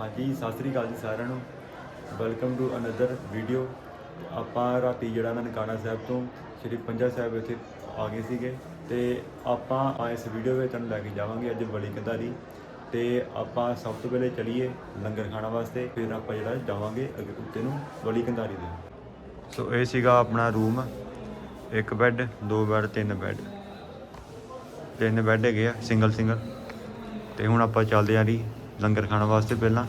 ਹਾਂਜੀ, ਸਤਿ ਸ੍ਰੀ ਅਕਾਲ ਜੀ ਸਾਰਿਆਂ ਨੂੰ। ਵੈਲਕਮ ਟੂ ਅਨਦਰ ਵੀਡੀਓ ਆਪਾਂ ਰਾਤੀ ਜਿਹੜਾ ਨਨਕਾਣਾ ਸਾਹਿਬ ਤੋਂ ਸ਼੍ਰੀ ਪੰਜਾ ਸਾਹਿਬ ਇੱਥੇ ਆ ਗਏ ਸੀਗੇ। ਤੇ ਆਪਾਂ ਇਸ ਵੀਡੀਓ ਵਿੱਚ ਤੁਹਾਨੂੰ ਲੈ ਕੇ ਜਾਵਾਂਗੇ ਅੱਜ ਬਲੀ ਕੰਧਾਰੀ ਤੇ ਆਪਾਂ ਸਭ ਤੋਂ ਪਹਿਲੇ ਚਲੀਏ ਲੰਗਰ ਖਾਣਾ ਵਾਸਤੇ। ਫਿਰ ਆਪਾਂ ਜਿਹੜਾ ਜਾਵਾਂਗੇ ਅੱਗੇ ਉੱਤੇ ਨੂੰ ਬਲੀ ਕੰਧਾਰੀ ਦੇ ਸੋ ਇਹ ਸੀਗਾ ਆਪਣਾ ਰੂਮ। ਇੱਕ ਬੈੱਡ ਦੋ ਬੈੱਡ ਤਿੰਨ ਬੈੱਡ ਤਿੰਨ ਬੈੱਡ ਹੈਗੇ ਆ ਸਿੰਗਲ ਸਿੰਗਲ ਤੇ ਹੁਣ ਆਪਾਂ ਚੱਲਦੇ ਆਂ ਜੀ ਲੰਗਰ ਖਾਣ ਵਾਸਤੇ ਪਹਿਲਾਂ।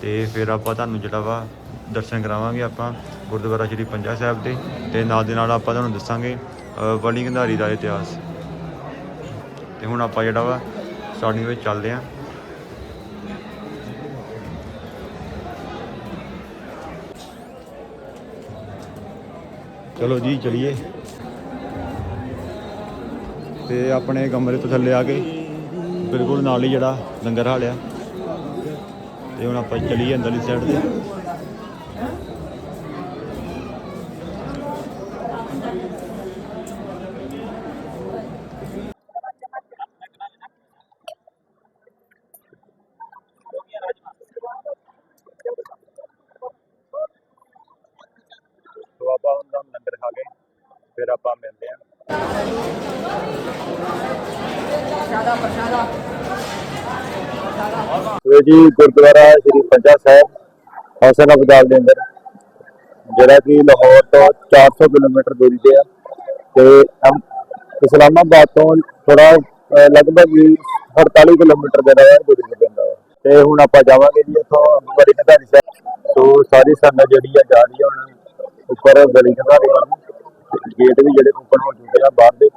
ਤੇ ਫਿਰ ਆਪਾਂ ਤੁਹਾਨੂੰ ਜਿਹੜਾ ਵਾ ਦਰਸ਼ਨ ਕਰਾਵਾਂਗੇ ਆਪਾਂ ਗੁਰਦੁਆਰਾ ਸ਼੍ਰੀ ਪੰਜਾ ਸਾਹਿਬ ਦੇ। ਤੇ ਨਾਲ ਦੇ ਨਾਲ ਆਪਾਂ ਤੁਹਾਨੂੰ ਦੱਸਾਂਗੇ ਵਲੀ ਬਲੀ ਗੰਧਾਰੀ ਦਾ ਇਤਿਹਾਸ। ਤੇ ਹੁਣ ਆਪਾਂ ਜਿਹੜਾ ਵਾ ਸਟਾਰਟਿੰਗ ਵਿੱਚ ਚੱਲਦੇ ਆਂ। ਚਲੋ ਜੀ, ਚਲਿਏ। ਤੇ ਆਪਣੇ ਕਮਰੇ ਤੋਂ ਥੱਲੇ ਆ ਕੇ ਬਿਲਕੁਲ ਨਾਲ ਹੀ ਜਿਹੜਾ ਲੰਗਰ ਹਾਲਿਆ ਤੇ ਹੁਣ ਆਪਾਂ ਚਲੀਏ ਅੰਦਰਲੀ ਸਾਈਡ ਤੇ ਤੋਂ ਆਪਾਂ ਹੁਣ ਲੰਗਰ ਖਾ ਕੇ ਫਿਰ ਆਪਾਂ ਮਿਲਦੇ ਆਂ ਇਹ ਜੀ, ਗੁਰਦੁਆਰਾ ਸ੍ਰੀ ਪੰਜਾ ਸਾਹਿਬ ਹਸਨ ਅਬਦਾਲ ਦੇ ਅੰਦਰ, ਜਿਹੜਾ ਕਿ ਲਾਹੌਰ ਤੋਂ 400 ਕਿਲੋਮੀਟਰ ਦੂਰੀ ਤੇ ਆ। ਤੇ ਇਸਲਾਮਾਬਾਦ ਤੋਂ ਥੋੜਾ ਲਗਭਗ ਹੀ 48 ਕਿਲੋਮੀਟਰ ਦੇ ਰਿਹਾ ਦੂਰੀ ਤੇ ਪੈਂਦਾ ਵਾ। ਤੇ ਹੁਣ ਆਪਾਂ ਜਾਵਾਂਗੇ ਜੀ ਇੱਥੋਂ ਬੜੀ ਕਧਾਰੀ ਸਾਹਿਬ। ਸੋ ਸਾਰੀ ਸੰਗਤ ਜਿਹੜੀ ਆ ਜਾ ਰਹੀ ਹੈ ਹੁਣ ਉੱਪਰ ਗਲੀ ਕਧਾਰੀ ਵੱਲ ਗੇਟ ਵੀ ਜਿਹੜੇ ਓਪਨ ਹੋ ਚੁੱਕੇ ਆ, ਬਾਹਰ ਦੇ।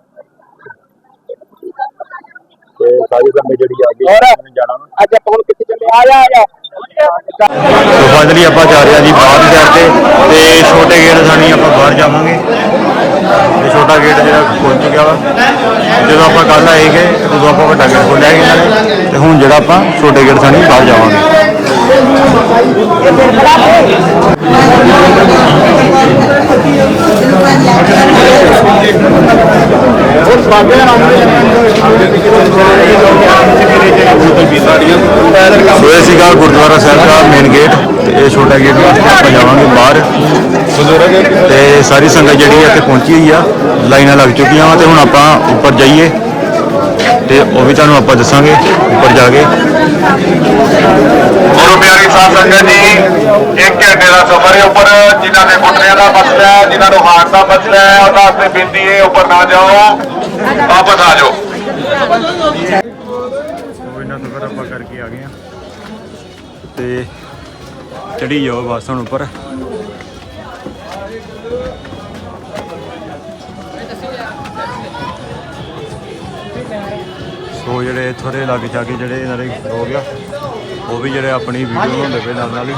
ਤੇ ਸਾਰੀ ਸੰਗਤ ਜਿਹੜੀ ਆ ਗਈ ਉਹਨੇ ਜਾਣਾ ਵਾ ਅੱਜ ਆਪਾਂ ਹੁਣ ਕਿੱਥੇ ਚੱਲੇ ਆ? ਜਾ ਆ ਜਾ। ਸੋ ਫਾਈਨਲੀ ਆਪਾਂ ਜਾ ਰਹੇ ਹਾਂ ਜੀ ਬਾਹਰ ਸਾਈਡ ਤੇ ਤੇ ਛੋਟੇ ਗੇਟ ਥਾਣੀ ਆਪਾਂ ਬਾਹਰ ਜਾਵਾਂਗੇ। ਤੇ ਛੋਟਾ ਗੇਟ ਜਿਹੜਾ ਖੁੱਲ ਚੁੱਕਿਆ ਵਾ। ਜਦੋਂ ਆਪਾਂ ਕੱਲ ਆਏਗੇ ਉਦੋਂ ਆਪਾਂ ਵੱਡਾ ਗੇਟ ਖੋਲਿਆ ਸੀ ਇਹਨਾਂ ਨੇ ਤੇ ਹੁਣ ਜਿਹੜਾ ਆਪਾਂ ਛੋਟੇ ਗੇਟ ਥਾਣੀ ਬਾਹਰ ਜਾਵਾਂਗੇ। ਸੋ ਇਹ ਸੀਗਾ, ਗੁਰਦੁਆਰਾ ਸਾਹਿਬ ਦਾ ਮੇਨ ਗੇਟ ਤੇ ਇਹ ਛੋਟਾ ਗੇਟ ਵਾਸਤੇ ਆਪਾਂ ਜਾਵਾਂਗੇ ਬਾਹਰ। ਤੇ ਸਾਰੀ ਸੰਗਤ ਜਿਹੜੀ ਆ ਇੱਥੇ ਪਹੁੰਚੀ ਹੋਈ ਆ, ਲਾਈਨਾਂ ਲੱਗ ਚੁੱਕੀਆਂ ਵਾ, ਤੇ ਹੁਣ ਆਪਾਂ ਉੱਪਰ ਜਾਈਏ। ਤੇ ਉਹ ਵੀ ਤੁਹਾਨੂੰ ਆਪਾਂ ਦੱਸਾਂਗੇ, ਉੱਪਰ ਜਾ ਕੇ। ਗੁਰੂ ਪਿਆਰੀ ਸਾਹਿਬ ਸੰਗਤ ਜੀ, ਇੱਕ ਘੰਟੇ ਦਾ ਸਫ਼ਰ ਹੈ ਉੱਪਰ, ਜਿਨ੍ਹਾਂ ਦੇ ਘੁੱਟਨਿਆਂ ਦਾ ਮਸਲਾ ਹੈ ਜਿਨ੍ਹਾਂ ਨੂੰ ਹਾਰ ਦਾ ਮਸਲਾ ਹੈ ਉਹਨਾਂ ਵਾਸਤੇ ਬੇਨਤੀ ਹੈ ਉੱਪਰ ਨਾ ਜਾਓ, ਵਾਪਸ ਆ ਜਾਓ ਸੋ ਇਹਨਾਂ ਸਫ਼ਰ ਆਪਾਂ ਕਰਕੇ ਆ ਗਏ ਆ ਤੇ ਚੜੀ ਜਾਓ ਬਸ ਹੁਣ ਉੱਪਰ। ਸੋ ਜਿਹੜੇ ਥੋੜੇ ਲਾਗੇ ਜਾ ਕੇ ਜਿਹੜੇ ਇਹਨਾਂ ਦੇ ਹੋ ਗਿਆ ਉਹ ਵੀ ਜਿਹੜੇ ਆਪਣੀ ਵੀਡੀਓ ਬਣਾਉਂਦੇ ਪਏ ਨਾਲ ਨਾਲ ਹੀ।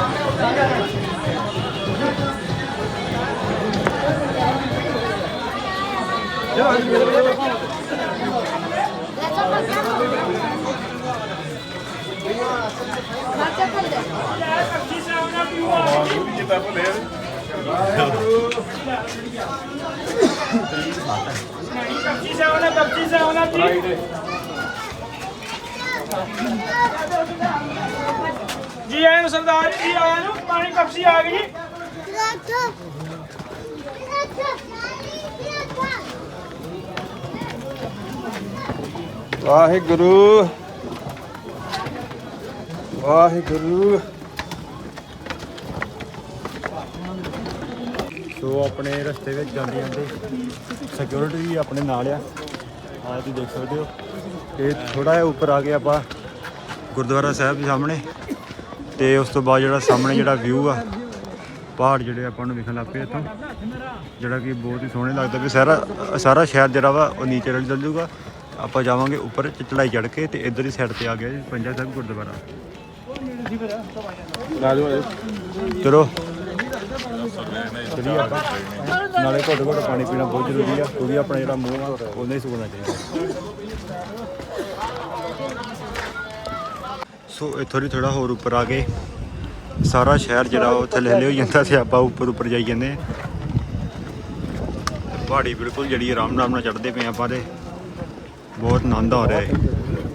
ਜੀ ਆਇਆਂ ਨੂੰ ਸਰਦਾਰ ਜੀ ਆਇਆਂ ਨੂੰ ਪਾਣੀ ਕਪਸੀ ਆ ਗਈ ਵਾਹਿਗੁਰੂ। ਵਾਹਿਗੁਰੂ। ਸੋ ਆਪਣੇ ਰਸਤੇ ਵਿੱਚ ਜਾਂਦੇ ਜਾਂਦੇ ਸਿਕਿਉਰਿਟੀ ਵੀ ਆਪਣੇ ਨਾਲ ਆ। ਆ ਤੁਸੀਂ ਦੇਖ ਸਕਦੇ ਹੋ। ਇਹ ਥੋੜਾ ਜਿਹਾ ਉੱਪਰ ਆ ਕੇ ਆਪਾਂ ਗੁਰਦੁਆਰਾ ਸਾਹਿਬ ਦੇ ਸਾਹਮਣੇ। ਤੇ ਉਸ ਤੋਂ ਬਾਅਦ ਜਿਹੜਾ ਸਾਹਮਣੇ ਜਿਹੜਾ ਵਿਊ ਆ, ਪਹਾੜ ਜਿਹੜੇ ਆਪਾਂ ਨੂੰ ਵਿਖਣ ਲੱਗ ਪਏ ਇੱਥੋਂ। ਜਿਹੜਾ ਕਿ ਬਹੁਤ ਹੀ ਸੋਹਣੇ ਲੱਗਦਾ ਵੀ ਸਾਰਾ ਸਾਰਾ ਸ਼ਹਿਰ ਜਿਹੜਾ ਵਾ, ਉਹ ਨੀਚੇ ਰਲ ਚੱਲ ਜਾਊਗਾ ਆਪਾਂ ਜਾਵਾਂਗੇ ਉੱਪਰ ਚੜਾਈ ਚੜ ਕੇ ਤੇ ਇੱਧਰ ਹੀ ਸਾਈਡ ਤੇ ਆ ਗਿਆ ਜੀ ਪੰਜਾ ਸਾਹਿਬ ਗੁਰਦੁਆਰਾ। ਚਲੋ। ਚਲੀਏ ਆਪਾਂ। ਨਾਲੇ ਘੁੱਟ ਘੁੱਟ ਪਾਣੀ ਪੀਣਾ ਬਹੁਤ ਜ਼ਰੂਰੀ ਆ। ਕਿਉਂਕਿ ਆਪਣਾ ਜਿਹੜਾ ਮੂੰਹ ਆ, ਉਹਨੇ ਹੀ ਸੁਕਣਾ ਚਾਹੀਦਾ। ਸੋ ਇੱਥੋਂ ਦੀ ਥੋੜਾ ਹੋਰ ਉੱਪਰ ਆ ਕੇ ਸਾਰਾ ਸ਼ਹਿਰ ਜਿਹੜਾ ਉਹ ਥੱਲੇ ਹਲੇ ਹੋ ਜਾਂਦਾ ਤੇ ਆਪਾਂ ਉੱਪਰ ਉੱਪਰ ਜਾਈ ਜਾਂਦੇ ਪਹਾੜੀ ਬਿਲਕੁਲ ਜਿਹੜੀ ਆਰਾਮ ਆਰਾਮ ਨਾਲ ਚੜਦੇ ਪਏ ਆਪਾਂ ਤੇ। ਬਹੁਤ ਆਨੰਦ ਆ ਰਿਹਾ ਹੈ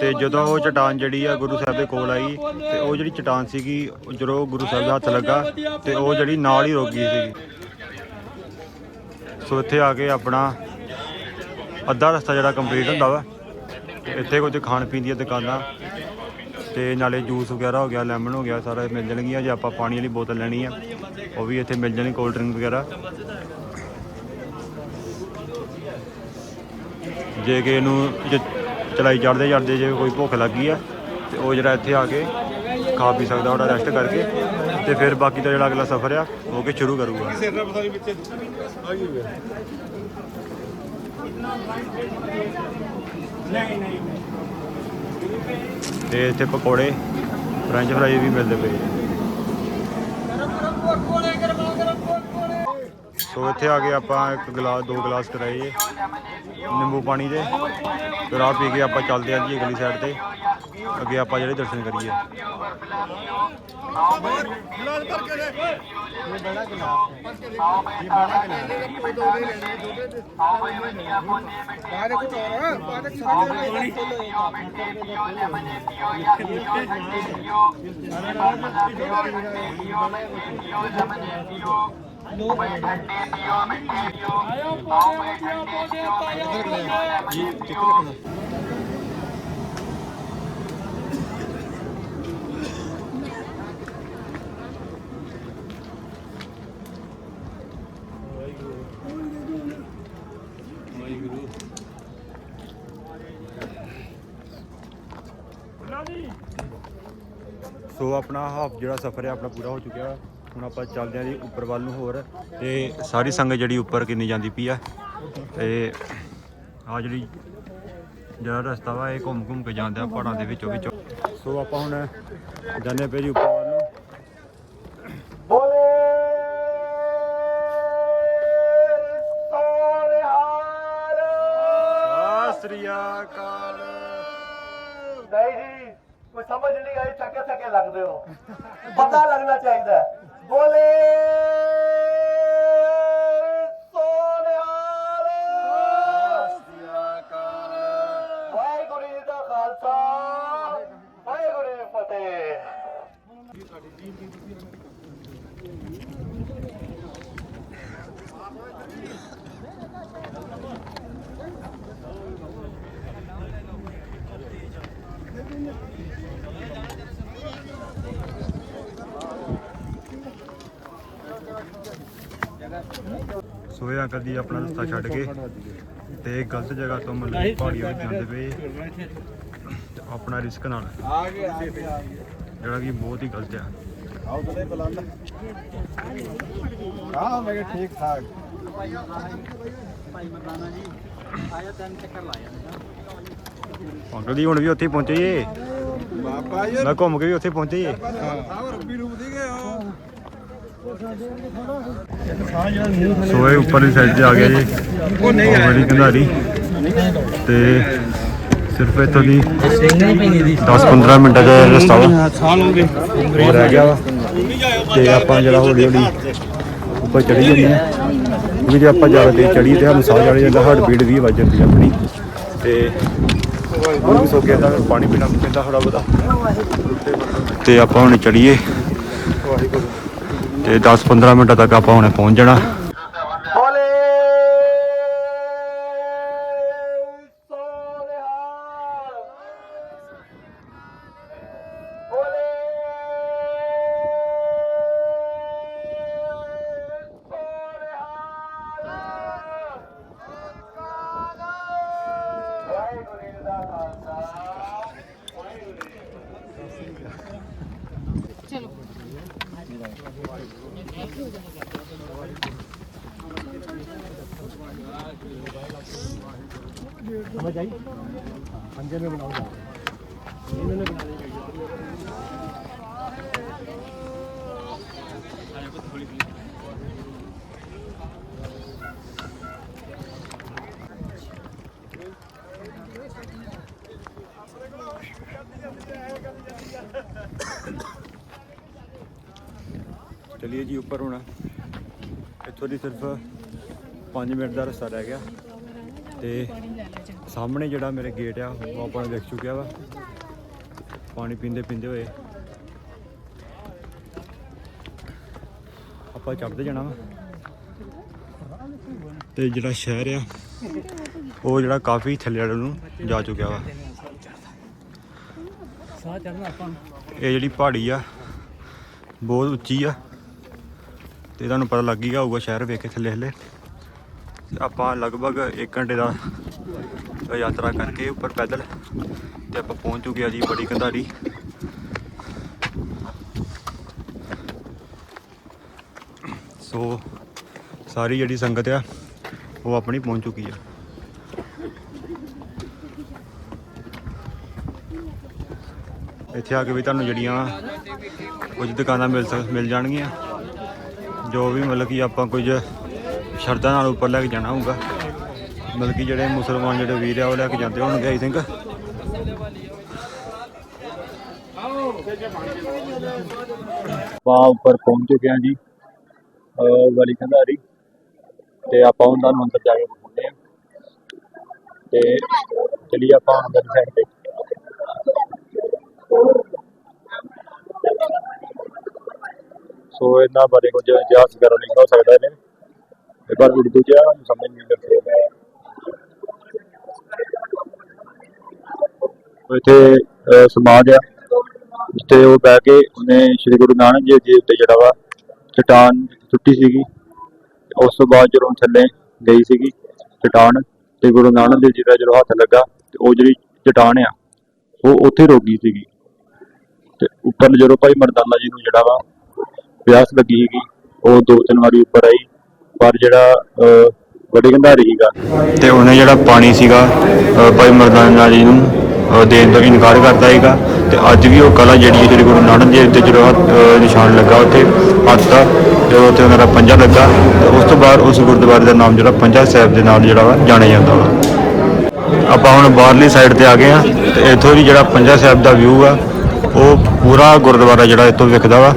ਤੇ ਜਦੋਂ ਉਹ ਚਟਾਨ ਜਿਹੜੀ ਆ ਗੁਰੂ ਸਾਹਿਬ ਦੇ ਕੋਲ ਆਈ, ਤੇ ਉਹ ਜਿਹੜੀ ਚਟਾਨ ਸੀਗੀ, ਜਦੋਂ ਗੁਰੂ ਸਾਹਿਬ ਦਾ ਹੱਥ ਲੱਗਾ, ਤੇ ਉਹ ਜਿਹੜੀ ਨਾਲ ਹੀ ਰੁਕ ਗਈ ਸੀਗੀ। ਸੋ ਇੱਥੇ ਆ ਕੇ ਆਪਣਾ ਅੱਧਾ ਰਸਤਾ ਜਿਹੜਾ ਕੰਪਲੀਟ ਹੁੰਦਾ ਵਾ ਇੱਥੇ ਕੁਝ ਖਾਣ ਪੀਣ ਦੀਆਂ ਦੁਕਾਨਾਂ, ਤੇ ਨਾਲੇ ਜੂਸ ਵਗੈਰਾ ਹੋ ਗਿਆ, ਲੈਮਨ ਹੋ ਗਿਆ, ਸਾਰਾ ਮਿਲ ਜਾਣਗੀਆਂ, ਜੇ ਆਪਾਂ ਪਾਣੀ ਵਾਲੀ ਬੋਤਲ ਲੈਣੀ ਆ, ਉਹ ਵੀ ਇੱਥੇ ਮਿਲ ਜਾਣੀ, ਕੋਲਡ ਡਰਿੰਕ ਵਗੈਰਾ। ਜੇ ਕਿ ਇਹਨੂੰ ਜੇ ਚਲਾਈ ਚੜਦੇ ਚੜਦੇ ਜੇ ਕੋਈ ਭੁੱਖ ਲੱਗੀ ਆ ਤੇ ਉਹ ਜਿਹੜਾ ਇੱਥੇ ਆ ਕੇ ਖਾ ਪੀ ਸਕਦਾ ਉਹਦਾ ਰੈਸਟ ਕਰਕੇ ਤੇ ਫਿਰ ਬਾਕੀ ਦਾ ਜਿਹੜਾ ਅਗਲਾ ਸਫ਼ਰ ਆ ਉਹ ਕੇ ਸ਼ੁਰੂ ਕਰੂਗਾ। ਤੇ ਇੱਥੇ ਪਕੌੜੇ ਫ੍ਰੈਂਚ ਫਰਾਈ ਵੀ ਮਿਲਦੇ ਪਏ। ਸੋ ਇੱਥੇ ਆ ਕੇ ਆਪਾਂ ਇੱਕ ਗਲਾਸ, ਦੋ ਗਲਾਸ ਕਰਾਏ ਨਿੰਬੂ ਪਾਣੀ ਦੇ। ਫਿਰ ਆਹ ਪੀ ਕੇ ਆਪਾਂ ਚੱਲਦੇ ਆਂ ਜੀ ਅਗਲੀ ਸਾਈਡ ਤੇ। ਅੱਗੇ ਆਪਾਂ ਜਿਹੜੇ ਦਰਸ਼ਨ ਕਰੀਏ। ਆਇਓ ਪੋਦੇ ਵਧੀਆ ਪੋਦੇ ਪਾਇਆ ਪੋਦੇ ਸੋ ਆਪਣਾ ਹਾਫ ਜਿਹੜਾ ਸਫ਼ਰ ਹੈ ਆਪਣਾ ਪੂਰਾ ਹੋ ਚੁੱਕਿਆ। ਹੁਣ ਆਪਾਂ ਚੱਲਦੇ ਹਾਂ ਜੀ ਉੱਪਰ ਵੱਲ ਨੂੰ ਹੋਰ ਤੇ ਸਾਰੀ ਸੰਗਤ ਜਿਹੜੀ ਉੱਪਰ ਕਿੰਨੀ ਜਾਂਦੀ ਪਈ ਆ ਤੇ ਆ ਜਿਹੜੀ ਜਿਹੜਾ ਰਸਤਾ ਵਾ ਇਹ ਘੁੰਮ ਘੁੰਮ ਕੇ ਜਾਂਦੇ ਆ ਪਹਾੜਾਂ ਦੇ ਵਿੱਚੋਂ ਵਿੱਚੋਂ। ਸੋ ਆਪਾਂ ਹੁਣ ਜਾਂਦੇ ਪਏ ਜੀ ਉੱਪਰ ਵੱਲ ਨੂੰ। ਸ੍ਰੀ ਅਕਾਲ। ਨਹੀਂ ਜੀ ਕੋਈ ਸਮਝ ਨਹੀਂ ਆਈ ਥੱਕੇ ਥੱਕੇ ਲੱਗਦੇ ਹੋ ਪਤਾ ਲੱਗਣਾ ਚਾਹੀਦਾ ਹੈ। ਬੋਲੇ ਸੋਨਿਹਾਲ ਵਾਹਿਗੁਰੂ ਜੀ ਦਾ ਖਾਲਸਾ ਵਾਹਿਗੁਰੂ ਜੀ ਕੀ ਫਤਿਹ ਸੋ ਇਹ ਅੰਕਲ ਜੀ ਆਪਣਾ ਰਸਤਾ ਛੱਡ ਕੇ ਤੇ ਗਲਤ ਜਗ੍ਹਾ ਤੋਂ ਮਤਲਬ ਪਹਾੜੀਆਂ ਵਿੱਚ ਜਾਂਦੇ ਪਏ। ਤੇ ਆਪਣਾ ਰਿਸਕ ਨਾਲ। ਜਿਹੜਾ ਕਿ ਬਹੁਤ ਹੀ ਗਲਤ ਆ। ਆਓ ਤੇ ਬੁਲਾਉਂਦਾ ਹਾਂ ਮੈਂ ਠੀਕ ਠਾਕ ਅੰਕਲ ਜੀ ਹੁਣ ਵੀ ਉੱਥੇ ਪਹੁੰਚੇ ਜੇ। ਬਾਬਾ ਯਾਰ ਮੈਂ ਘੁੰਮ ਕੇ ਵੀ ਉੱਥੇ ਪਹੁੰਚੇ ਜੇ। ਰੱਬੀ ਰੂਪ ਦੀ ਗਏ ਹੋ। ਸਾਈਡ ਤੇ ਆ ਗਿਆ ਜੀ। ਉਹ ਨਹੀਂ ਆਇਆ। ਕੰਧਾਰੀ ਤੇ ਸਿਰਫ ਇੱਥੋਂ ਦੀ 10-15 ਮਿੰਟਾਂ ਦਾ ਰਸਤਾ ਵਾ। ਸਾਲ ਹੋ ਗਏ। ਹੋਰ ਰਹਿ ਗਿਆ ਵਾ। ਤੇ ਆਪਾਂ ਜਿਹੜਾ ਹੌਲੀ ਹੌਲੀ ਉੱਪਰ ਚੜੀ ਜਾਂਦੇ ਆ। ਕਿਉਂਕਿ ਜੇ ਆਪਾਂ ਜ਼ਿਆਦਾ ਤੇਜ਼ ਚੜੀਏ ਤੇ ਸਾਨੂੰ ਸਾਹ ਚੜ ਜਾਂਦਾ ਹਾਰਟ ਬੀਟ ਵੀ ਵੱਜ ਜਾਂਦੀ ਆਪਣੀ। ਤੇ ਉਹ ਸੋ ਕੇ ਤਾਂ ਪਾਣੀ ਪੀਣਾ ਪੈਂਦਾ ਥੋੜਾ ਬਹੁਤਾ ਤੇ ਆਪਾਂ ਹੁਣ ਚੜੀਏ ਤੇ 10-15 ਮਿੰਟਾਂ ਤੱਕ ਆਪਾਂ ਹੁਣੇ ਪਹੁੰਚ ਜਾਣਾ ਬੋਲੇ ਸੋਨਿਹਾਲ ਬੋਲੇ ਸੋਨਿਹਾਲ ਵਾਹਿਗੁਰੂ ਜੀ ਦਾ ਖਾਲਸਾ ਵਾਹਿਗੁਰੂ ਜੀ ਕੀ ਫਤਿਹ ਚਲਿਏ ਜੀ ਉੱਪਰ ਹੁਣ। ਇੱਥੋਂ ਦੀ ਸਿਰਫ 5 ਮਿੰਟ ਦਾ ਰਸਤਾ ਰਹਿ ਗਿਆ। ਤੇ ਸਾਹਮਣੇ ਜਿਹੜਾ ਮੇਰੇ ਗੇਟ ਆ, ਉਹ ਆਪਾਂ ਨੂੰ ਦੇਖ ਚੁੱਕਿਆ ਵਾ। ਪਾਣੀ ਪੀਂਦੇ ਪੀਂਦੇ ਹੋਏ। ਆਪਾਂ ਚੜਦੇ ਜਾਣਾ ਵਾ। ਤੇ ਜਿਹੜਾ ਸ਼ਹਿਰ ਆ, ਉਹ ਜਿਹੜਾ ਕਾਫੀ ਥੱਲੇ ਵਾਲੇ ਨੂੰ ਜਾ ਚੁੱਕਿਆ ਵਾ। ਸਾਹ ਚੜਨਾ ਆਪਾਂ ਇਹ ਜਿਹੜੀ ਪਹਾੜੀ ਆ, ਬਹੁਤ ਉੱਚੀ ਆ। ਤੇ ਤੁਹਾਨੂੰ ਪਤਾ ਲੱਗ ਹੀ ਗਿਆ ਹੋਊਗਾ ਸ਼ਹਿਰ ਵੇਖ ਕੇ ਥੱਲੇ ਥੱਲੇ। ਆਪਾਂ ਲਗਭਗ 1 ਘੰਟੇ ਦਾ ਯਾਤਰਾ ਕਰਕੇ ਉੱਪਰ ਪੈਦਲ ਤੇ ਆਪਾਂ ਪਹੁੰਚ ਚੁੱਕੇ ਆ ਜੀ ਬੜੀ ਕੰਧਾਰੀ ਸੋ ਸਾਰੀ ਜਿਹੜੀ ਸੰਗਤ ਆ, ਉਹ ਆਪਣੀ ਪਹੁੰਚ ਚੁੱਕੀ ਆ। ਇੱਥੇ ਆ ਕੇ ਵੀ ਤੁਹਾਨੂੰ ਜਿਹੜੀਆਂ ਕੁਝ ਦੁਕਾਨਾਂ ਮਿਲ ਸਕ, ਮਿਲ ਜਾਣਗੀਆਂ। ਜੋ ਵੀ ਮਤਲਬ ਕਿ ਆਪਾਂ ਕੁਝ ਸ਼ਰਧਾ ਨਾਲ ਉੱਪਰ ਲੈ ਕੇ ਜਾਣਾ ਹੋਊਗਾ। ਮਤਲਬ ਕਿ ਜਿਹੜੇ ਮੁਸਲਮਾਨ ਜਿਹੜੇ ਵੀਰ ਆ ਉਹ ਲੈ ਕੇ ਜਾਂਦੇ ਹੋਣਗੇ ਆਈ ਥਿੰਕ ਆਪਾਂ ਉੱਪਰ ਪਹੁੰਚ ਚੁੱਕੇ ਹਾਂ ਜੀ ਵਾਲੀ ਕੰਧਾਰੀ ਤੇ ਆਪਾਂ ਉਹਨਾਂ ਨੂੰ ਅੰਦਰ ਜਾ ਕੇ ਦਿਖਾਉਂਦੇ ਹਾਂ। ਤੇ ਚਲਿਏ ਆਪਾਂ ਅੰਦਰ ਸਾਈਡ ਤੇ। ਸੋ ਇਹਨਾਂ ਬਾਰੇ ਕੁਝ ਇਤਿਹਾਸ ਵਗੈਰਾ ਲਿਖਿਆ ਹੋ ਸਕਦਾ ਇਹਨੇ। ਪਰ ਉਰਦੂ ਚ ਸਮਝ ਨਹੀਂ ਲੱਗਦਾ ਇੱਥੇ ਸਮਾਜ ਆ ਤੇ ਉਹ ਬਹਿ ਕੇ ਉਹਨੇ ਸ੍ਰੀ ਗੁਰੂ ਨਾਨਕ ਦੇਵ ਜੀ ਉੱਤੇ ਜਿਹੜਾ ਵਾ ਚਟਾਨ ਟੁੱਟੀ ਸੀਗੀ। ਉਸ ਤੋਂ ਬਾਅਦ ਜਦੋਂ ਥੱਲੇ ਗਈ ਸੀਗੀ ਚਟਾਨ ਤੇ ਗੁਰੂ ਨਾਨਕ ਦੇਵ ਜੀ ਦਾ ਜਦੋਂ ਹੱਥ ਲੱਗਾ ਤੇ ਉਹ ਜਿਹੜੀ ਚਟਾਨ ਆ ਉਹ ਉੱਥੇ ਰੁਕ ਗਈ ਸੀਗੀ। ਤੇ ਉੱਪਰ ਜਦੋਂ ਭਾਈ ਮਰਦਾਨਾ ਜੀ ਨੂੰ ਜਿਹੜਾ ਵਾ ਪਿਆਸ ਲੱਗੀ ਸੀਗੀ ਉਹ ਦੋ ਤਿੰਨ ਵਾਰੀ ਉੱਪਰ ਆਈ। ਪਰ ਜਿਹੜਾ ਅਹ, ਬੜੀ ਗੰਧਾਰੀ ਸੀਗਾ। ਤੇ ਉਹਨੇ ਜਿਹੜਾ ਪਾਣੀ ਸੀਗਾ ਅਹ, ਭਾਈ ਮਰਦਾਨਾ ਜੀ ਨੂੰ ਅਹ, ਦੇਣ ਤੋਂ ਇਨਕਾਰ ਕਰਦਾ ਸੀਗਾ। ਤੇ ਅੱਜ ਵੀ ਉਹ ਕਲਾ ਜਿਹੜੀ ਹੈ ਜਿਹੜੀ ਗੁਰੂ ਨਾਨਕ ਦੇਵ ਤੇ ਜਦੋਂ ਅਹ, ਨਿਸ਼ਾਨ ਲੱਗਾ ਉੱਥੇ ਹੱਥ ਦਾ ਤੇ ਉੱਥੇ ਉਹਨਾਂ ਦਾ ਪੰਜਾ ਲੱਗਾ। ਤੇ ਉਸ ਤੋਂ ਬਾਅਦ ਉਸ ਗੁਰਦੁਆਰੇ ਦਾ ਨਾਮ ਜਿਹੜਾ ਪੰਜਾ ਸਾਹਿਬ ਦੇ ਨਾਲ ਜਿਹੜਾ ਵਾ ਜਾਣਿਆ ਜਾਂਦਾ ਵਾ। ਆਪਾਂ ਹੁਣ ਬਾਹਰਲੀ ਸਾਈਡ ਤੇ ਆ ਗਏ ਆ ਤੇ ਇੱਥੋਂ ਦੀ ਜਿਹੜਾ ਪੰਜਾ ਸਾਹਿਬ ਦਾ ਵਿਊ ਆ ਉਹ ਪੂਰਾ ਗੁਰਦੁਆਰਾ ਜਿਹੜਾ ਇੱਥੋਂ ਵਿਖਦਾ ਵਾ।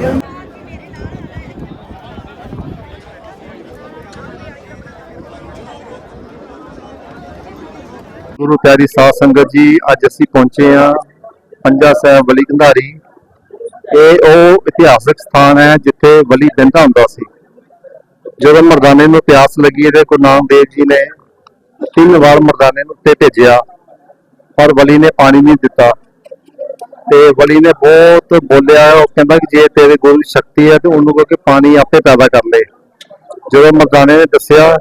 ਗੁਰੂ ਪਿਆਰੀ ਸਾਧ ਸੰਗਤ ਜੀ, ਅੱਜ ਅਸੀਂ ਪਹੁੰਚੇ ਆ ਪੰਜਾ ਸਾਹਿਬ ਬਲੀ ਕੰਧਾਰੀ ਇਹ ਉਹ ਇਤਿਹਾਸਕ ਸਥਾਨ ਹੈ ਜਿੱਥੇ ਬਲੀ ਬਹਿੰਦਾ ਹੁੰਦਾ ਸੀ। ਜਦੋਂ ਮਰਦਾਨੇ ਨੂੰ ਪਿਆਸ ਲੱਗੀ ਤੇ ਗੁਰੂ ਨਾਨਕ ਦੇਵ ਜੀ ਨੇ ਤਿੰਨ ਵਾਰ ਮਰਦਾਨੇ ਨੂੰ ਉੱਤੇ ਭੇਜਿਆ, ਪਰ ਬਲੀ ਨੇ ਪਾਣੀ ਨਹੀਂ ਦਿੱਤਾ। ਤੇ ਬਲੀ ਨੇ ਬਹੁਤ ਬੋਲਿਆ, ਉਹ ਕਹਿੰਦਾ ਕਿ ਜੇ ਤੇਰੇ ਗੁਰੂ ਸ਼ਕਤੀ ਹੈ ਤੇ ਉਹਨੂੰ ਕਹੋ ਕਿ ਪਾਣੀ ਆਪੇ ਪੈਦਾ ਕਰ ਲੇ। ਜਦੋਂ ਮਰਦਾਨੇ ਨੇ ਦੱਸਿਆ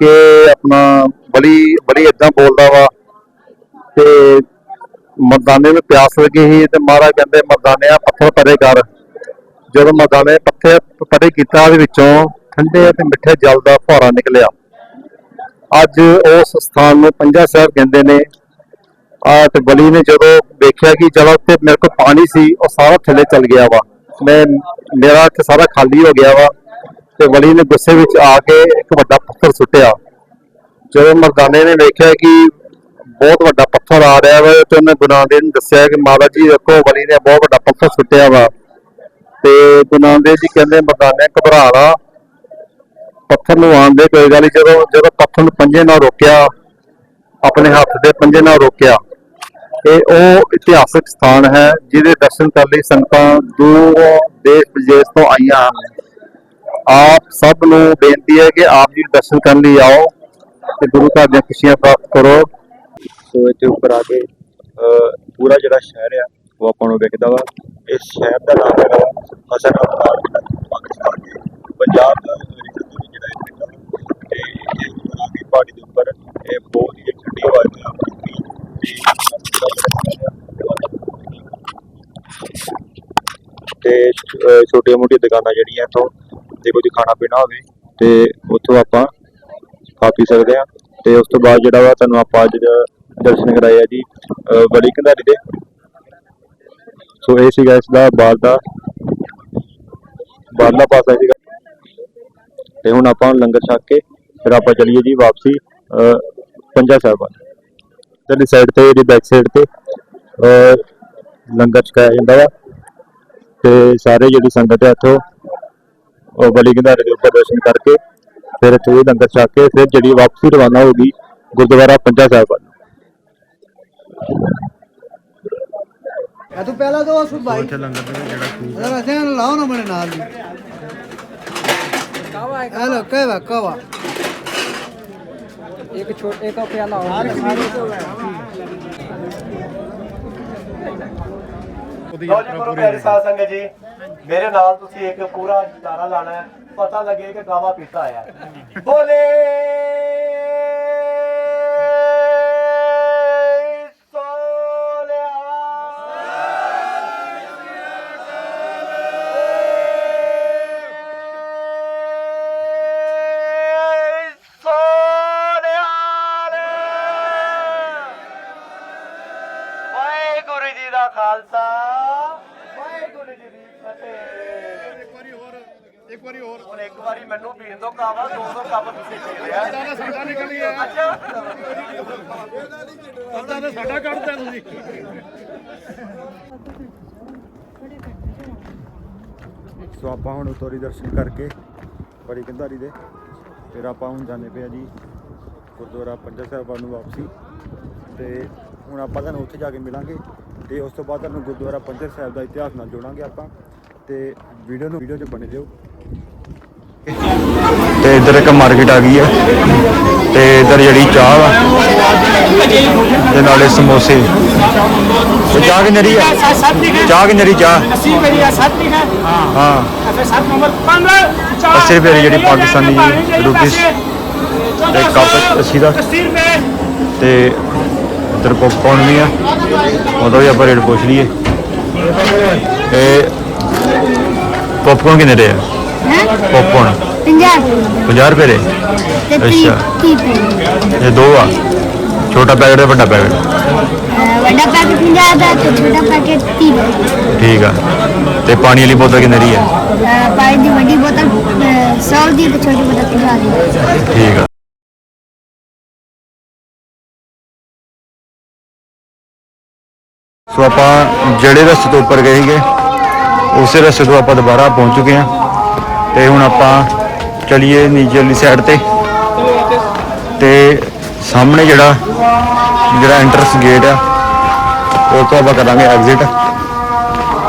ਕਿ ਆਪਣਾ ਬਲੀ ਬਲੀ ਇਦਾਂ ਬੋਲਦਾ ਵਾ ਤੇ ਮਰਦਾਨੇ ਨੂੰ ਪਿਆਸ ਲੱਗੀ ਸੀ ਤੇ ਮਹਾਰਾਜ ਕਹਿੰਦੇ ਮਰਦਾਨਿਆ ਪੱਥਰ ਪਰੇ ਕਰ। ਜਦੋਂ ਮਰਦਾਨੇ ਨੇ ਪੱਥਰ ਪਰੇ ਕੀਤਾ ਉਹਦੇ ਵਿੱਚੋਂ ਠੰਡੇ ਤੇ ਮਿੱਠੇ ਜਲ ਦਾ ਫੁਹਾਰਾ ਨਿਕਲਿਆ। ਅੱਜ ਉਸ ਸਥਾਨ ਨੂੰ ਪੰਜਾ ਸਾਹਿਬ ਕਹਿੰਦੇ ਨੇ। ਆ ਤੇ ਬਲੀ ਨੇ ਜਦੋਂ ਵੇਖਿਆ ਕਿ ਜਦੋਂ ਉੱਤੇ ਮੇਰੇ ਕੋਲ ਪਾਣੀ ਸੀ, ਉਹ ਸਾਰਾ ਥੱਲੇ ਚਲ ਗਿਆ ਵਾ। ਮੈਂ, ਮੇਰਾ ਇੱਥੇ ਸਾਰਾ ਖਾਲੀ ਹੋ ਗਿਆ ਵਾ। ਤੇ ਵਲੀ ਨੇ ਗੁੱਸੇ ਵਿੱਚ ਆ ਕੇ ਇੱਕ ਵੱਡਾ ਪੱਥਰ ਸੁੱਟਿਆ। ਜਦੋਂ ਮਰਦਾਨੇ ਨੇ ਵੇਖਿਆ ਕਿ ਬਹੁਤ ਵੱਡਾ ਪੱਥਰ ਆ ਰਿਹਾ ਵਾ ਤੇ ਉਹਨੇ ਗੁਰੂ ਨਾਨਕ ਨੂੰ ਦੱਸਿਆ ਕਿ ਮਹਾਰਾਜ ਜੀ ਦੇਖੋ ਬਲੀ ਨੇ ਬਹੁਤ ਵੱਡਾ ਪੱਥਰ ਸੁੱਟਿਆ ਵਾ। ਤੇ ਗੁਰੂ ਜੀ ਕਹਿੰਦੇ, ਮਰਦਾਨੇ ਘਬਰਾ ਨਾ ਪੱਥਰ ਨੂੰ ਆਉਣ ਦੇ ਕੋਈ ਗੱਲ ਜਦੋਂ ਜਦੋਂ ਪੱਥਰ ਨੂੰ ਪੰਜੇ ਨਾਲ ਰੋਕਿਆ, ਆਪਣੇ ਹੱਥ ਦੇ ਪੰਜੇ ਨਾਲ ਰੋਕਿਆ। ਇਹ ਉਹ ਇਤਿਹਾਸਕ ਸਥਾਨ ਹੈ, ਜਿਹਦੇ ਦਰਸ਼ਨ ਕਰਨ ਲਈ ਸੰਗਤਾਂ ਦੂਰੋਂ ਦੇਸ਼ ਵਿਦੇਸ਼ ਤੋਂ ਆਈਆਂ ਹਨ। ਆਪ ਸਭ ਨੂੰ ਬੇਨਤੀ ਹੈ ਕਿ ਆਪ ਜੀ ਦਰਸ਼ਨ ਕਰਨ ਲਈ ਆਓ ਤੇ ਗੁਰੂ ਘਰ ਦੀਆਂ ਖੁਸ਼ੀਆਂ ਪ੍ਰਾਪਤ ਕਰੋ। ਸੋ ਇੱਥੇ ਉੱਪਰ ਆ ਕੇ ਪੂਰਾ ਜਿਹੜਾ ਸ਼ਹਿਰ ਆ, ਉਹ ਆਪਾਂ ਨੂੰ ਵਿਖਦਾ ਵਾ। ਇਸ ਸ਼ਹਿਰ ਦਾ ਨਾਮ ਹੈਗਾ ਹਸਨ ਅਬਦਾਰ ਪਾਕਿਸਤਾਨ ਦੇ। ਪੰਜਾਬ ਦਾ ਜਿਹੜਾ ਇਹ ਤੇ ਇਹ ਉੱਪਰ ਆ ਕੇ ਪਹਾੜੀ ਦੇ ਉੱਪਰ, ਇਹ ਬਹੁਤ ਹੀ ਠੰਡੀ ਹਵਾ ਚ ਤੇ ਛੋਟੀਆਂ ਮੋਟੀਆਂ ਦੁਕਾਨਾਂ ਜਿਹੜੀਆਂ ਇੱਥੋਂ ਜੇ ਕੁਝ ਖਾਣਾ ਪੀਣਾ ਹੋਵੇ ਤੇ ਉੱਥੋਂ ਆਪਾਂ ਖਾ ਪੀ ਸਕਦੇ ਆ ਤੇ ਉਸ ਤੋਂ ਬਾਅਦ ਜਿਹੜਾ ਵਾ ਤੁਹਾਨੂੰ ਆਪਾਂ ਅੱਜ ਦਰਸ਼ਨ ਕਰਾਏ ਆ ਜੀ, ਅਹ ਬੜੀ ਕੰਧਾਰੀ ਦੇ। ਸੋ ਇਹ ਸੀਗਾ ਇਸ ਦਾ ਬਾਹਰ ਦਾ ਬਾਹਰਲਾ ਪਾਸਾ ਸੀਗਾ। ਤੇ ਹੁਣ ਆਪਾਂ ਲੰਗਰ ਛਕ ਕੇ ਫਿਰ ਆਪਾਂ ਚਲੀਏ ਜੀ ਵਾਪਸੀ, ਅਹ ਪੰਜਾ ਸਾਹਿਬ ਵੱਲ। ਸਾਈਡ ਤੇ ਜਿਹੜੀ ਬੈਕ ਸਾਈਡ ਤੇ, ਅਹ ਲੰਗਰ ਛਕਾਇਆ ਜਾਂਦਾ ਵਾ। ਤੇ ਸਾਰੇ ਜਿਹੜੀ ਸੰਗਤ ਹੈ ਇੱਥੋਂ ਬਲੀ ਕੰਧਾਰੇ ਦੇ ਉੱਪਰ ਦਰਸ਼ਨ ਕਰਕੇ ਫਿਰ ਇੱਥੇ ਇਹ ਲੰਗਰ ਛਕ ਕੇ ਫਿਰ ਜਿਹੜੀ ਵਾਪਸੀ ਰਵਾਨਾ ਹੋਗੀ ਗੁਰਦੁਆਰਾ ਪੰਜਾ ਸਾਹਿਬ ਵੱਲ। ਇਹ ਤੋਂ ਪਹਿਲਾਂ ਤਾਂ ਉਸ ਭਾਈ ਇੱਥੇ ਲੰਗਰ ਦੇ ਜਿਹੜਾ ਖੂਬ ਅਗਰ ਅਸੀਂ ਇਹਨੂੰ ਲਾਓ ਨਾ ਮੇਰੇ ਨਾਲ ਜੀ। ਕਾਵਾ ਹੈ ਕਾਵਾ ਕਾਵਾ ਕਾਵਾ ਇੱਕ ਛੋਟੇ ਇੱਕ ਪਿਆਲਾ ਹੋਰ ਲਓ ਜੀ ਗੁਰੂ ਪਿਆਰੀ ਸਾਧ ਸੰਗਤ ਜੀ ਮੇਰੇ ਨਾਲ ਤੁਸੀਂ ਇੱਕ ਪੂਰਾ ਤਾਰਾ ਲਾਣਾ ਹੈ ਪਤਾ ਲੱਗੇ ਕਿ ਗਾਵਾ ਪੀਤਾ ਆਇਆ। ਬੋਲੇ ਵਾਰੀ ਮੈਨੂੰ ਪੀਣ ਦੋ ਕਾਵਾ ਦੋ ਦੋ ਕੱਪ ਤੁਸੀਂ ਪੀ ਲਿਆ। ਅੱਧਾ ਸਾਡਾ ਨਿਕਲ ਗਿਆ। ਅੱਛਾ। ਤਾਂ ਸਾਡਾ ਕੱਢਦਾ ਤੁਸੀਂ। ਸੋ ਆਪਾਂ ਹੁਣ ਉਤੋਰੀ ਦਰਸ਼ਨ ਕਰਕੇ ਬੜੀ ਕੰਧਾਰੀ ਦੇ ਫਿਰ ਆਪਾਂ ਹੁਣ ਜਾਂਦੇ ਪਏ ਆ ਜੀ ਗੁਰਦੁਆਰਾ ਪੰਜਾ ਸਾਹਿਬ ਵੱਲ ਨੂੰ ਵਾਪਸੀ। ਤੇ ਹੁਣ ਆਪਾਂ ਤੁਹਾਨੂੰ ਉੱਥੇ ਜਾ ਕੇ ਮਿਲਾਂਗੇ ਤੇ ਉਸ ਤੋਂ ਬਾਅਦ ਤੁਹਾਨੂੰ ਗੁਰਦੁਆਰਾ ਪੰਜਾ ਸਾਹਿਬ ਦਾ ਇਤਿਹਾਸ ਨਾਲ ਜੋੜਾਂਗੇ ਆਪਾਂ। ਤੇ ਵੀਡੀਓ ਨੂੰ ਵੀਡੀਓ 'ਚ ਬਣੇ ਰਹੋ। ਤੇ ਇੱਧਰ ਇੱਕ ਮਾਰਕੀਟ ਆ ਗਈ ਹੈ ਤੇ ਇੱਧਰ ਜਿਹੜੀ ਚਾਹ ਆ ਤੇ ਨਾਲੇ ਸਮੋਸੇ। ਚਾਹ ਕਿੰਨੇ ਦੀ ਆ? ਚਾਹ ਕਿੰਨੇ ਦੀ ਚਾਹ? 80 ਮੇਰੀ ਆ 7 ਦੀ ਹਾਂ ਹਾਂ ਫਿਰ 7 ਨੰਬਰ 15 ਚਾਹ 80 ਰੁਪਏ ਜਿਹੜੀ ਪਾਕਿਸਤਾਨੀ ਰੂਪੀਸ। ਤੇ ਕੱਪ 80 ਦਾ। ਤੇ ਇੱਧਰ ਪੌਪਕੌਰਨ ਵੀ ਆ। ਉਹਦਾ ਵੀ ਆਪਾਂ ਰੇਟ ਪੁੱਛ ਲਈਏ। ਇਹ ਪੌਪਕੌਰਨ ਕਿੰਨੇ ਦੇ ਆ? ਪੌਪਕੌਰਨ 50 ਰੁਪਏ ਦੇ ਅੱਛਾ ਇਹ ਦੋ ਆ ਛੋਟਾ ਪੈਕਟ ਤੇ ਵੱਡਾ ਪੈਕਟ ਵੱਡਾ ਪੈਕਟ 50 ਦਾ ਤੇ ਛੋਟਾ ਪੈਕਟ 30 ਦਾ ਠੀਕ ਆ ਤੇ ਪਾਣੀ ਵਾਲੀ ਬੋਤਲ ਕਿੰਨੇ ਦੀ ਆ ਅਹ ਪਾਣੀ ਦੀ ਵੱਡੀ ਬੋਤਲ 100 ਦੀ ਤੇ ਛੋਟੀ ਬੋਤਲ 50 ਦੀ ਠੀਕ ਆ ਸੋ ਆਪਾਂ ਜਿਹੜੇ ਰਸਤੇ ਤੋਂ ਉੱਪਰ ਗਏ ਸੀਗੇ ਉਸੇ ਰਸਤੇ ਤੋਂ ਆਪਾਂ ਦੁਬਾਰਾ ਪਹੁੰਚ ਚੁੱਕੇ ਹਾਂ ਤੇ ਹੁਣ ਆਪਾਂ ਚਲੀਏ ਨੀਚੇ ਵਾਲੀ ਸਾਈਡ ਤੇ। ਤੇ ਸਾਹਮਣੇ ਜਿਹੜਾ ਜਿਹੜਾ ਐਂਟਰਸ ਗੇਟ ਆ ਉਹ ਤੋਂ ਆਪਾਂ ਕਰਾਂਗੇ ਐਗਜ਼ਿਟ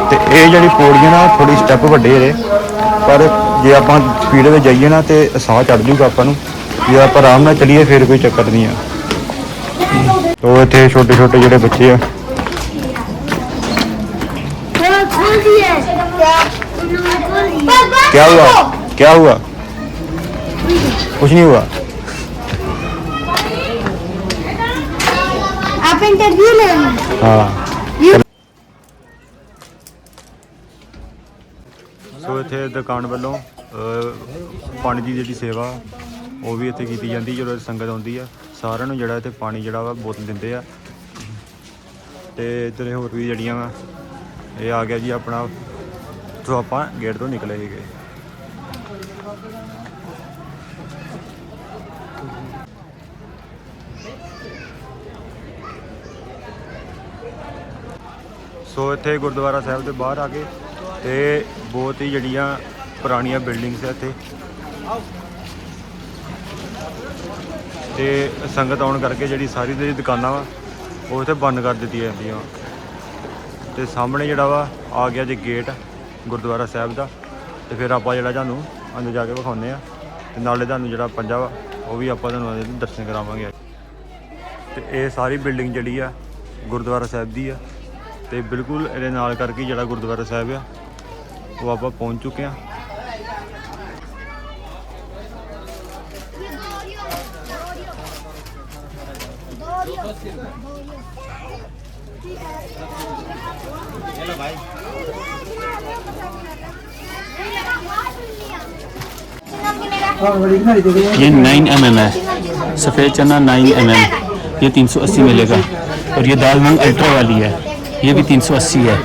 ਤੇ ਇਹ ਜਿਹੜੀ ਪੌੜੀਆਂ ਨਾ ਥੋੜੀ ਸਟੈਪ ਵੱਡੇ ਇਹਦੇ ਪਰ ਜੇ ਆਪਾਂ ਸਪੀਡ ਵਿੱਚ ਜਾਈਏ ਨਾ, ਤੇ ਸਾਹ ਚੜ ਜੂਗਾ ਆਪਾਂ ਨੂੰ। ਜੇ ਆਪਾਂ ਆਰਾਮ ਨਾਲ ਚਲੀਏ, ਫਿਰ ਕੋਈ ਚੱਕਰ ਨਹੀਂ ਆ। ਤੋ ਇੱਥੇ ਛੋਟੇ ਛੋਟੇ ਜਿਹੜੇ ਬੱਚੇ ਆ क्या हुआ क्या हुआ कुछ नहीं हुआ आप इंटरव्यू ले रहे हैं ਹਾਂ ਸੋ ਇੱਥੇ ਦੁਕਾਨ ਵੱਲੋਂ ਅਹ, ਪਾਣੀ ਦੀ ਜਿਹੜੀ ਸੇਵਾ ਉਹ ਵੀ ਇੱਥੇ ਕੀਤੀ ਜਾਂਦੀ ਜਦੋਂ ਸੰਗਤ ਆਉਂਦੀ ਆ ਸਾਰਿਆਂ ਨੂੰ ਜਿਹੜਾ ਇੱਥੇ ਪਾਣੀ ਜਿਹੜਾ ਵਾ ਬੋਤਲ ਦਿੰਦੇ ਆ ਤੇ ਇੱਧਰ ਹੋਰ ਵੀ ਜਿਹੜੀਆਂ ਵਾ ਇਹ ਆ ਗਿਆ ਜੀ ਆਪਣਾ ਸੋ ਆਪਾਂ ਗੇਟ ਤੋਂ ਨਿਕਲੇ ਸੀਗੇ ਸੋ ਇੱਥੇ ਗੁਰਦੁਆਰਾ ਸਾਹਿਬ ਦੇ ਬਾਹਰ ਆ ਕੇ ਤੇ ਬਹੁਤ ਹੀ ਜਿਹੜੀਆਂ ਪੁਰਾਣੀਆਂ ਬਿਲਡਿੰਗਸ ਆ ਇੱਥੇ। ਤੇ ਸੰਗਤ ਆਉਣ ਕਰਕੇ ਜਿਹੜੀ ਸਾਰੀ ਜਿਹੜੀ ਦੁਕਾਨਾਂ ਵਾ, ਉਹ ਇੱਥੇ ਬੰਦ ਕਰ ਦਿੱਤੀਆਂ ਜਾਂਦੀਆਂ ਵਾ। ਤੇ ਸਾਹਮਣੇ ਜਿਹੜਾ ਵਾ, ਆ ਗਿਆ ਜੇ ਗੇਟ ਗੁਰਦੁਆਰਾ ਸਾਹਿਬ ਦਾ। ਤੇ ਫਿਰ ਆਪਾਂ ਜਿਹੜਾ ਤੁਹਾਨੂੰ ਅੰਦਰ ਜਾ ਕੇ ਵਿਖਾਉਂਦੇ ਆ। ਤੇ ਨਾਲੇ ਤੁਹਾਨੂੰ ਜਿਹੜਾ ਪੰਜਾ ਵਾ, ਉਹ ਵੀ ਆਪਾਂ ਤੁਹਾਨੂੰ ਦਰਸ਼ਨ ਕਰਾਵਾਂਗੇ ਤੇ ਇਹ ਸਾਰੀ ਬਿਲਡਿੰਗ ਜਿਹੜੀ ਆ, ਗੁਰਦੁਆਰਾ ਸਾਹਿਬ ਦੀ ਆ। ਤੇ ਬਿਲਕੁਲ ਇਹਦੇ ਨਾਲ ਕਰਕੇ ਜਿਹੜਾ ਗੁਰਦੁਆਰਾ ਸਾਹਿਬ ਆ, ਉਹ ਆਪਾਂ ਪਹੁੰਚ ਚੁੱਕੇ ਆ। ये 9 एम mm है। सफ़ेद चना 9 एम एम ये 380 मिलेगा। और ये दाल मूंग अल्ट्रा वाली है। ये भी 380 है।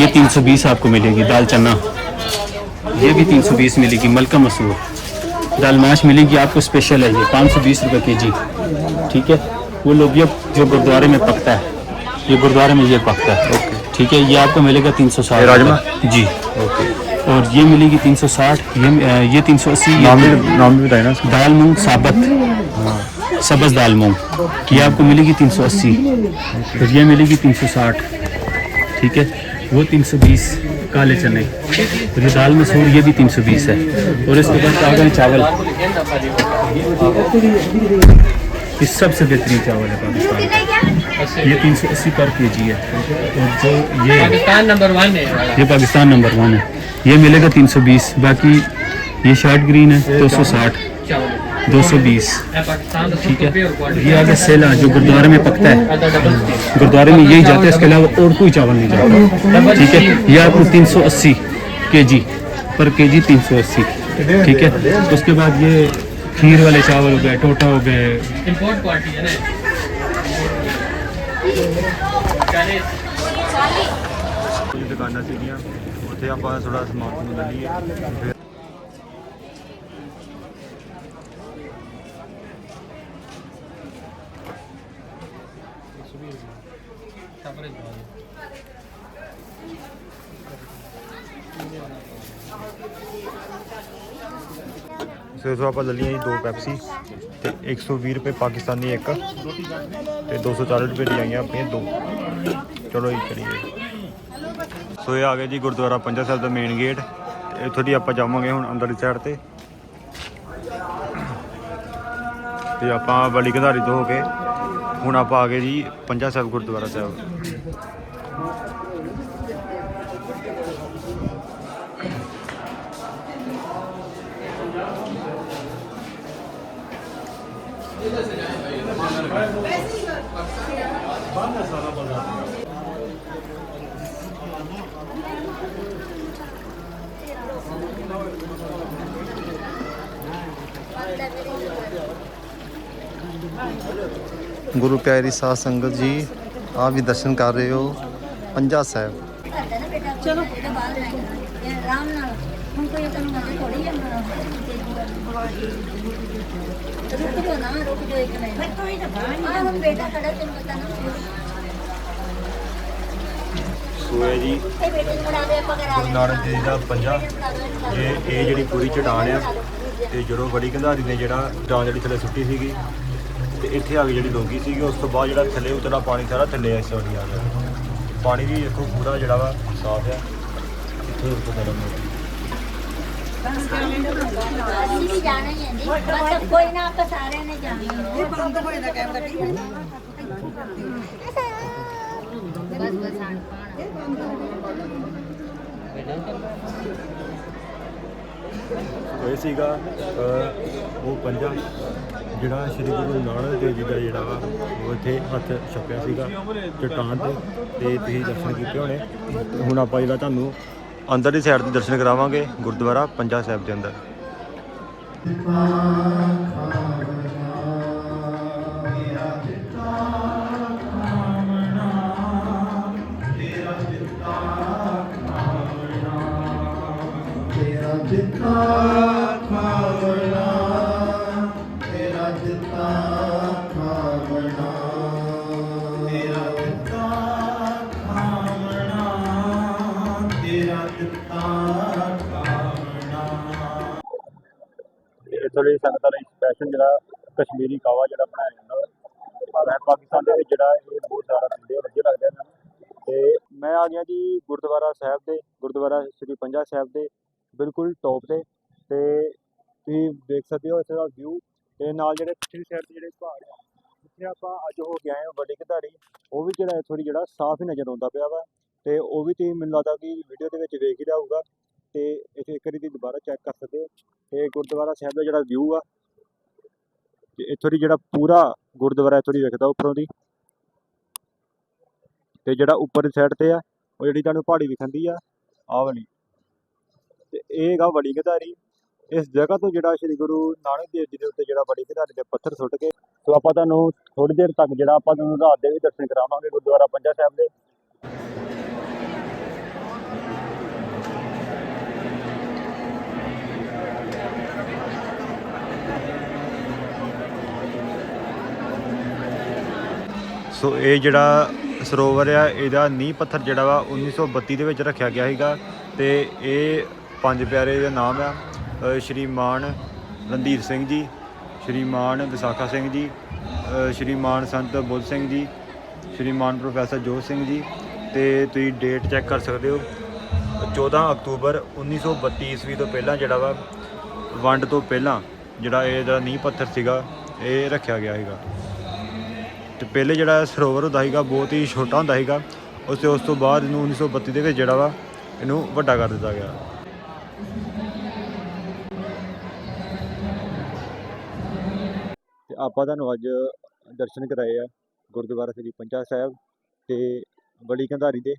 ये 320 आपको मिलेगी दाल चना। ये भी 320 मिलेगी मलका मसूर। दाल माश मिलेगी आपको स्पेशल है ये 520 रुपए के जी ठीक है? वो लोबिया जो गुरुद्वारे में पकता है ये गुरुद्वारे में ये पकता है। ओके। ठीक है ये आपको मिलेगा 360 ये राजमा? रुपए। जी। और ये मिलेगी 360 ये ये 380 नाम भी नाम भी बताए ना दाल मूंग साबत। हाँ। सबस दाल मूंग। ये आपको मिलेगी 380 और ये मिलेगी 360 ठीक है? वो 320 काले चने और ये दाल मसूर ये भी 320 है। और इसके बाद चावल चावल। ये सबसे बेहतरीन चावल है पाकिस्तान का। ये 380 पर के जी है। और जो ये पाकिस्तान नंबर वन है ये पाकिस्तान नंबर वन है। ये मिलेगा 320 बाकी ये शार्ट ग्रीन है 260 220 ठीक है। ये आगे सेला जो गुरुद्वारे में पकता है। गुरुद्वारे में यही जाता है इसके अलावा और कोई चावल नहीं जाता। ठीक है। ये आपको तीन सौ अस्सी के जी पर के जी तीन सौ अस्सी। ठीक है। उसके बाद ये खीर वाले चावल हो गए टोटा हो गए। ਕੁਝ ਦੁਕਾਨਾਂ ਸੀਗੀਆਂ ਉੱਥੇ ਆਪਾਂ ਥੋੜਾ ਸਮਾਨ ਸਮੂਨ ਲੈ ਲਈਏ ਫਿਰ ਸੋ ਸੋ ਆਪਾਂ ਲੈ ਲਈਆਂ ਜੀ ਦੋ ਪੈਪਸੀ ਤੇ 120 ਰੁਪਏ ਪਾਕਿਸਤਾਨੀ ਇੱਕ ਤੇ 240 ਰੁਪਏ ਦੀ ਆਈਆਂ ਆਪਣੀਆਂ ਦੋ। ਚਲੋ ਜੀ ਚਲੀਏ ਸੋ ਇਹ ਆ ਗਿਆ ਜੀ ਗੁਰਦੁਆਰਾ ਪੰਜਾ ਸਾਹਿਬ ਦਾ ਮੇਨ ਗੇਟ ਤੇ ਇੱਥੋਂ ਦੀ ਆਪਾਂ ਜਾਵਾਂਗੇ ਹੁਣ ਅੰਦਰਲੀ ਸਾਈਡ ਤੇ। ਤੇ ਆਪਾਂ ਬਲੀ ਘਧਾਰੀ ਤੋਂ ਹੋ ਕੇ ਹੁਣ ਆਪਾਂ ਆ ਗਏ ਜੀ ਪੰਜਾ ਸਾਹਿਬ ਗੁਰਦੁਆਰਾ ਸਾਹਿਬ। ਗੁਰੂ ਪਿਆਰੀ ਸਾਧ ਸੰਗਤ ਜੀ ਆਪ ਵੀ ਦਰਸ਼ਨ ਕਰ ਰਹੇ ਹੋ ਪੰਜਾ ਸਾਹਿਬ। ਚਲੋ। ਆਰਾਮ ਨਾਲ। ਹੁਣ ਕੋਈ ਤੈਨੂੰ ਮਜ਼ੇ ਥੋੜੀ ਜਾਂਦਾ ਰੁਕ ਜੋ ਨਾ ਰੁਕ ਜੋ ਇੱਕ ਮਿੰਟ। ਮੈਂ ਕੋਈ ਨਾ ਆ ਹੁਣ ਬੇਟਾ ਖੜਾ ਤੈਨੂੰ ਪਤਾ ਨਾ। ਸੋ ਇਹ ਜੀ। ਇਹ ਬੇਟੇ ਨੂੰ ਬਣਾ ਦੇ ਆਪਾਂ ਕਰਾ ਗੁਰੂ ਨਾਨਕ ਦੇਵ ਜੀ ਦਾ ਪੰਜਾ। ਇਹ ਇਹ ਜਿਹੜੀ ਪੂਰੀ ਚਟਾਨ ਆ ਤੇ ਜਦੋਂ ਬੜੀ ਕੰਧਾਰੀ ਨੇ ਜਿਹੜਾ ਚਟਾਨ ਜਿਹੜੀ ਥੱਲੇ ਸੁੱਟੀ ਸੀਗੀ ਤੇ ਇੱਥੇ ਆ ਕੇ ਜਿਹੜੀ ਡੋਂਗੀ ਸੀਗੀ ਉਸ ਤੋਂ ਬਾਅਦ ਜਿਹੜਾ ਥੱਲੇ ਉਤਲਾ ਪਾਣੀ ਸਾਰਾ ਥੱਲੇ ਇਸ ਵਾਲੀ ਆ ਗਿਆ। ਪਾਣੀ ਵੀ ਦੇਖੋ ਪੂਰਾ ਜਿਹੜਾ ਵਾ ਸਾਫ਼ ਆ। ਇੱਥੇ ਉੱਤੇ ਗਰਮ ਹੈ ਅਸੀਂ ਵੀ ਜਾਣਾ ਹੀ ਹੈ ਜੀ ਬਸ ਕੋਈ ਨਾ ਆਪਾਂ ਸਾਰਿਆਂ ਨੇ ਜਾਣਾ ਇਹ ਬੰਦ ਹੋਏ ਦਾ ਕੈਮਰਾ ਠੀਕ ਬਸ ਬਸ ਆਣ ਇਹ ਸੀਗਾ ਉਹ ਪੰਜਾ, ਜਿਹੜਾ ਸ੍ਰੀ ਗੁਰੂ ਨਾਨਕ ਦੇਵ ਜੀ ਦਾ ਜਿਹੜਾ ਵਾ, ਉਹ ਇੱਥੇ ਹੱਥ ਛੱਪਿਆ ਸੀਗਾ ਚਟਾਨ ਤੇ ਤੇ ਤੁਸੀਂ ਦਰਸ਼ਨ ਕੀਤੇ ਹੋਣੇ। ਹੁਣ ਆਪਾਂ ਜਿਹੜਾ ਤੁਹਾਨੂੰ ਅੰਦਰ ਦੀ ਸਾਈਡ ਤੇ ਦਰਸ਼ਨ ਕਰਾਵਾਂਗੇ, ਗੁਰਦੁਆਰਾ ਪੰਜਾ ਸਾਹਿਬ ਦੇ ਅੰਦਰ। ਕਸ਼ਮੀਰੀ ਕਾਵਾ ਜਿਹੜਾ ਬਣਾਇਆ ਜਾਂਦਾ ਵਾ। ਪਾਕਿਸਤਾਨ ਦੇ ਵਿੱਚ ਜਿਹੜਾ ਇਹ ਬਹੁਤ ਜ਼ਿਆਦਾ ਪੀਂਦੇ ਆ, ਵਧੀਆ ਲੱਗਦਾ ਇਹਨਾਂ ਤੇ ਮੈਂ ਆ ਗਿਆ ਜੀ ਗੁਰਦੁਆਰਾ ਸਾਹਿਬ ਦੇ ਗੁਰਦੁਆਰਾ ਸ੍ਰੀ ਪੰਜਾ ਸਾਹਿਬ ਦੇ ਬਿਲਕੁਲ ਟੌਪ ਤੇ। ਤੇ ਤੁਸੀਂ ਦੇਖ ਸਕਦੇ ਹੋ ਇੱਥੇ ਦਾ ਵਿਊ ਤੇ ਨਾਲ ਜਿਹੜੇ ਪਿਛਲੀ ਸਾਈਡ ਤੇ ਜਿਹੜੇ ਪਹਾੜ ਆ ਜਿੱਥੇ ਆਪਾਂ ਅੱਜ ਹੋ ਕੇ ਆਏ ਹਾਂ ਘਧਾਰੀ ਉਹ ਵੀ ਜਿਹੜਾ ਇੱਥੋਂ ਦੀ ਜਿਹੜਾ ਸਾਫ਼ ਹੀ ਨਜ਼ਰ ਆਉਂਦਾ ਪਿਆ ਵਾ। ਤੇ ਉਹ ਵੀ ਤੁਸੀਂ ਮੈਨੂੰ ਲੱਗਦਾ ਕਿ ਵੀਡੀਓ ਦੇ ਵਿੱਚ ਵੇਖ ਹੀ ਰਿਹਾ ਹੋਊਗਾ। ਤੇ ਇੱਥੇ ਇੱਕ ਵਾਰੀ ਤੁਸੀਂ ਦੁਬਾਰਾ ਚੈੱਕ ਕਰ ਸਕਦੇ ਹੋ। ਤੇ ਗੁਰਦੁਆਰਾ ਸਾਹਿਬ ਦਾ ਜਿਹੜਾ ਵਿਊ ਆ ਇੱਥੋਂ ਦੀ ਜਿਹੜਾ ਪੂਰਾ ਗੁਰਦੁਆਰਾ ਇੱਥੋਂ ਦੀ ਵੇਖਦਾ ਉੱਪਰੋਂ ਦੀ। ਤੇ ਜਿਹੜਾ ਉੱਪਰ ਦੀ ਸਾਈਡ ਤੇ ਆ, ਉਹ ਜਿਹੜੀ ਤੁਹਾਨੂੰ ਪਹਾੜੀ ਵਿਖੰਦੀ ਆ, ਆਹ ਵਾਲੀ। ਤੇ ਇਹ ਹੈਗਾ ਵੱਡੀ ਘਧਾਰੀ ਇਸ ਜਗ੍ਹਾ ਤੋਂ ਜਿਹੜਾ ਸ੍ਰੀ ਗੁਰੂ ਨਾਨਕ ਦੇਵ ਜੀ ਦੇ ਉੱਤੇ ਜਿਹੜਾ ਵੱਡੀ ਘਧਾਰੀ ਦੇ ਪੱਥਰ ਸੁੱਟ ਕੇ ਸੋ ਆਪਾਂ ਤੁਹਾਨੂੰ ਥੋੜੀ ਦੇਰ ਤੱਕ ਜਿਹੜਾ ਆਪਾਂ ਤੁਹਾਨੂੰ ਰਾਤ ਦੇ ਵੀ ਦਰਸ਼ਨ ਕਰਾਵਾਂਗੇ ਗੁਰਦੁਆਰਾ ਪੰਜਾ ਸਾਹਿਬ ਦੇ। ਸੋ ਇਹ ਜਿਹੜਾ ਸਰੋਵਰ ਆ ਇਹਦਾ ਨੀਂਹ ਪੱਥਰ ਜਿਹੜਾ ਵਾ 1932 ਦੇ ਵਿੱਚ ਰੱਖਿਆ ਗਿਆ ਸੀਗਾ ਤੇ ਇਹ ਪੰਜ ਪਿਆਰੇ ਦਾ ਨਾਮ ਆ ਅ, ਸ਼੍ਰੀ ਮਾਨ ਰਣਧੀਰ ਸਿੰਘ ਜੀ ਸ਼੍ਰੀ ਮਾਨ ਵਿਸਾਖਾ ਸਿੰਘ ਜੀ ਅ, ਸ਼੍ਰੀਮਾਨ ਸੰਤ ਬੁੱਧ ਸਿੰਘ ਜੀ ਸ਼੍ਰੀਮਾਨ ਪ੍ਰੋਫੈਸਰ ਜੋਤ ਸਿੰਘ ਜੀ ਤੇ ਤੁਸੀਂ ਡੇਟ ਚੈੱਕ ਕਰ ਸਕਦੇ ਹੋ। 14 ਅਕਤੂਬਰ 1932 ਈਸਵੀ ਤੋਂ ਪਹਿਲਾਂ ਜਿਹੜਾ ਵਾ ਵੰਡ ਤੋਂ ਪਹਿਲਾਂ ਜਿਹੜਾ ਇਹ ਜਿਹੜਾ ਨੀਂਹ ਪੱਥਰ ਸੀਗਾ ਇਹ ਰੱਖਿਆ ਗਿਆ ਸੀਗਾ। ਤੇ ਪਹਿਲੇ ਜਿਹੜਾ ਸਰੋਵਰ ਹੁੰਦਾ ਸੀਗਾ, ਬਹੁਤ ਹੀ ਛੋਟਾ ਹੁੰਦਾ ਸੀਗਾ। ਉਸ ਤੇ ਉਸ ਤੋਂ ਬਾਅਦ ਇਹਨੂੰ 1932 ਦੇ ਵਿੱਚ ਜਿਹੜਾ ਵਾ, ਇਹਨੂੰ ਵੱਡਾ ਕਰ ਦਿੱਤਾ ਗਿਆ। ਤੇ ਆਪਾਂ ਤੁਹਾਨੂੰ ਅੱਜ ਦਰਸ਼ਨ ਕਰਾਏ ਆ ਗੁਰਦੁਆਰਾ ਸ੍ਰੀ ਪੰਜਾ ਸਾਹਿਬ ਤੇ ਬੜੀ ਕੰਧਾਰੀ ਦੇ।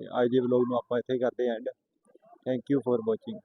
ਤੇ ਅੱਜ ਦੇ ਵਲੋਗ ਨੂੰ ਆਪਾਂ ਇੱਥੇ ਹੀ ਕਰਦੇ and thank you for watching